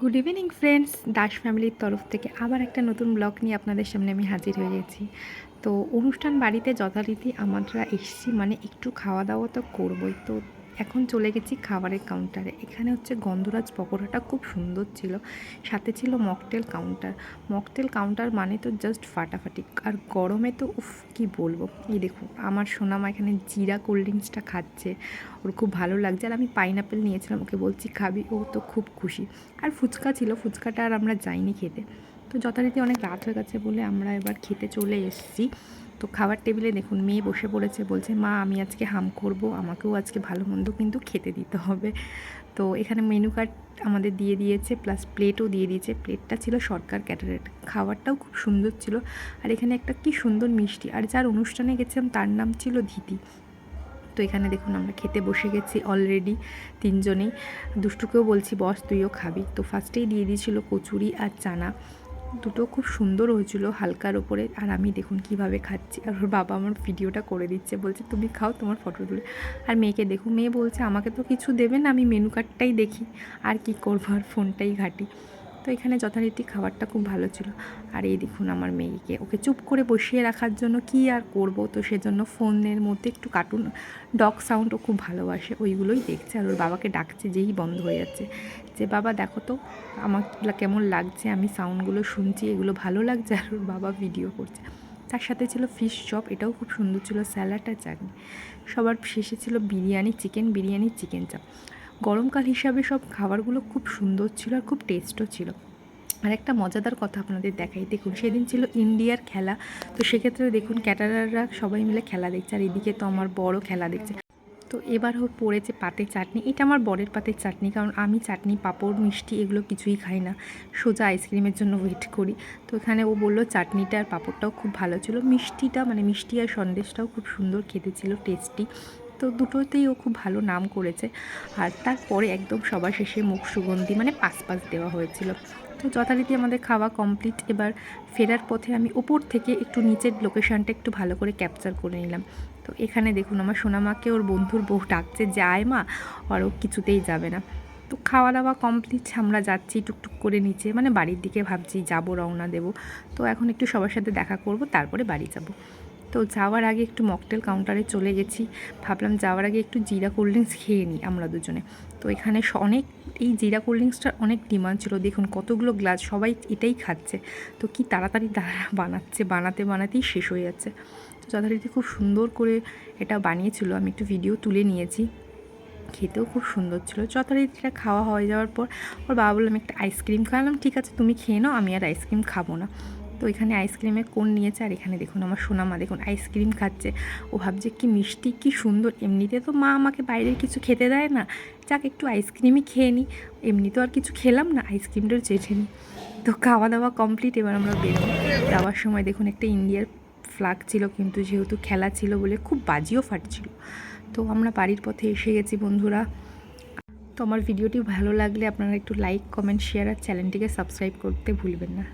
Good evening friends Das ফ্যামিলির তরফ থেকে আবার একটা নতুন ব্লগ নিয়ে আপনাদের সামনে আমি হাজির হয়ে গেছি। তো অনুষ্ঠান বাড়িতে যথারীতি আমরা এসছি মানে একটু খাওয়া দাওয়া তো করবই। তো এখন চলে গেছি খাবারের কাউন্টারে এখানে হচ্ছে গন্ধরাজ পকোড়াটা খুব সুন্দর ছিল। সাথে ছিল মকটেল কাউন্টার মকটেল কাউন্টার মানে তো জাস্ট ফাটাফাটি। আর গরমে তো উফ, কি বলব? এই দেখুন, আমার সোনামা এখানে জিরা কোল্ড ড্রিঙ্কসটা খাচ্ছে। ওর খুব ভালো লাগছে। আর আমি পাইনাপেল নিয়েছিলাম, ওকে বলছি, খাবি? ও তো খুব খুশি। আর ফুচকা ছিল, ফুচকাটা আর আমরা যাইনি খেতে। তো যথারীতি অনেক রাত হয়ে গেছে বলে আমরা এবার খেতে চলে এসেছি। তো খাবার টেবিলে দেখুন, মেয়ে বসে পড়েছে, বলছে, মা, আমি আজকে হাম করব, আমাকেও আজকে ভালো মন্দ কিন্তু খেতে দিতে হবে। তো এখানে মেনু কার্ড আমাদের দিয়ে দিয়েছে প্লাস প্লেটও দিয়ে দিয়েছে। প্লেটটা ছিল সরকার ক্যাটারেট খাবারটাও খুব সুন্দর ছিল। আর এখানে একটা কি সুন্দর মিষ্টি, আর যার অনুষ্ঠানে গেছিলাম তার নাম ছিল ধীতি। তো এখানে দেখুন, আমরা খেতে বসে গেছি অলরেডি তিনজনেই। দুষ্টুকেও বলছি, বস, তুইও খাবি। তো ফার্স্টেই দিয়ে দিয়েছিল কচুরি আর চানা। দুটো খুব সুন্দর হয়েছিল হালকার ওপরে আর আমি দেখুন কীভাবে খাচ্ছি। আর ওর বাবা আমার ভিডিওটা করে দিচ্ছে। বলছে, তুমি খাও তোমার ফটো তুলে। আর মেয়েকে দেখুন, মেয়ে বলছে, আমাকে তো কিছু দেবে না, আমি মেনু কার্ডটাই দেখি। আর কি করব? আর ফোনটাই ঘাঁটি। তো এখানে যথারীতি খাবারটা খুব ভালো ছিল। আর এই দেখুন আমার মেয়েকে। ওকে চুপ করে বসিয়ে রাখার জন্য কি আর করব? তো সেজন্য ফোনের মধ্যে একটু কার্টুন ডগ সাউন্ডও খুব ভালোবাসে। ওইগুলোই দেখছে। আর ওর বাবাকে ডাকছে যেই বন্ধ হয়ে যাচ্ছে। যে, বাবা, দেখো তো, আমার কেমন লাগছে? আমি সাউন্ডগুলো শুনছি, এগুলো ভালো লাগছে? আর ওর বাবা ভিডিও করছে। তার সাথে ছিল ফিশ চপ এটাও খুব সুন্দর ছিল। স্যালাড আর চাটনি। সবার শেষে ছিল বিরিয়ানি চিকেন বিরিয়ানি চিকেন চাপ গরমকাল হিসাবে সব খাবারগুলো খুব সুন্দর ছিল আর খুব টেস্টও ছিল। আর একটা মজাদার কথা আপনাদের দেখাই। দেখুন, সেদিন ছিল ইন্ডিয়ার খেলা। তো সেক্ষেত্রে দেখুন, ক্যাটারাররা সবাই মিলে খেলা দেখছে। আর এদিকে তো আমার বড় খেলা দেখছে। তো এবার হোক পড়েছে পাতে চাটনি। এটা আমার বরের পাতের চাটনি, কারণ আমি চাটনি, পাঁপড়, মিষ্টি এগুলো কিছুই খাই না। সোজা আইসক্রিমের জন্য ওয়েট করি। তো এখানে ও বলল, চাটনিটা আর পাঁপড়টাও খুব ভালো ছিল। মিষ্টিটা মানে মিষ্টি আর সন্দেশটাও খুব সুন্দর খেতে ছিল টেস্টি তো দুটোতেই ও খুব ভালো নাম করেছে। আর তারপরে একদম সবার শেষে মুখ সুগন্ধি মানে পাস পাস দেওয়া হয়েছিল। তো যথারীতি আমাদের খাওয়া কমপ্লিট এবার ফেরার পথে আমি ওপর থেকে একটু নিচের লোকেশানটা একটু ভালো করে ক্যাপচার করে নিলাম। তো এখানে দেখুন, আমার সোনামাকে ওর বন্ধুর বউ ডাকছে, যায় মা! আর ও কিছুতেই যাবে না। তো খাওয়া দাওয়া কমপ্লিট আমরা যাচ্ছি টুকটুক করে নিচে মানে বাড়ির দিকে ভাবছি, যাব, রওনা দেবো। তো এখন একটু সবার সাথে দেখা করব, তারপরে বাড়ি যাব। তো যাওয়ার আগে একটু মকটেল কাউন্টারে চলে গেছি। ভাবলাম যাওয়ার আগে একটু জিরা কোল্ড ড্রিঙ্কস খেয়ে নিই আমরা দুজনে। তো এখানে অনেক, এই জিরা কোল্ড ড্রিঙ্কসটার অনেক ডিমান্ড ছিল। দেখুন কতগুলো গ্লাস, সবাই এটাই খাচ্ছে। তো কি তাড়াতাড়ি তারা বানাচ্ছে, বানাতে বানাতেই শেষ হয়ে যাচ্ছে। তো যথারীতি খুব সুন্দর করে এটা বানিয়েছিল। আমি একটু ভিডিও তুলে নিয়েছি। খেতেও খুব সুন্দর ছিল। যথারীতি এটা খাওয়া হয়ে যাওয়ার পর, ওর বাবা বললাম একটা আইসক্রিম খাওয়ালাম। ঠিক আছে, তুমি খেয়ে নাও, আমি আর আইসক্রিম খাব না। তো এখানে আইসক্রিমের কোন নিয়েছে আর এখানে দেখুন আমার সোনামা দেখুন আইসক্রিম খাচ্ছে। ও ভাবছে কি মিষ্টি, কি সুন্দর। এমনিতে তো মা আমাকে বাইরের কিছু খেতে দেয় না। যাক, একটু আইসক্রিমই খেয়ে নিই এমনি তো আর কিছু খেলাম না, আইসক্রিমটাও চেটে নিই তো খাওয়া দাওয়া কমপ্লিট, এবার আমরা বেরোবো। যাওয়ার সময় দেখুন একটা ইন্ডিয়ার ফ্লাগ ছিল, কিন্তু যেহেতু খেলা ছিল বলে খুব বাজিও ফাটছিল। তো আমরা বাড়ির পথে এসে গেছি বন্ধুরা। তো আমার ভিডিওটি ভালো লাগলে আপনারা একটু লাইক কমেন্ট শেয়ার আর চ্যানেলটিকে সাবস্ক্রাইব করতে ভুলবেন না।